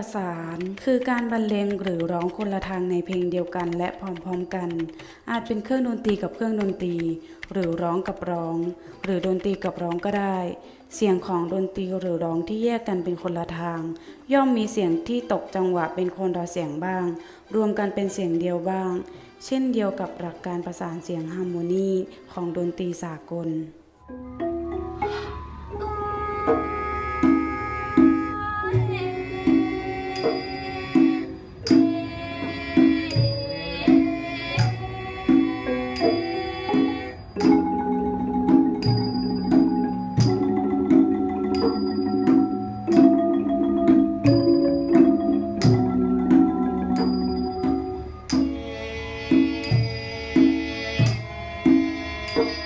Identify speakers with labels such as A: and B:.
A: ประสาน คือการบรรเลงหรือร้องคนละทางในเพลงเดียวกันและพร้อมๆกัน อาจเป็นเครื่องดนตรีกับเครื่องดนตรี หรือร้องกับร้อง หรือดนตรีกับร้องก็ได้ เสียงของดนตรีหรือร้องที่แยกกันเป็นคนละทาง ย่อมมีเสียงที่ตกจังหวะเป็นคนละเสียงบ้าง รวมกันเป็นเสียงเดียวบ้าง เช่นเดียวกับหลักการประสานเสียงฮาร์โมนีของดนตรีสากล
B: เ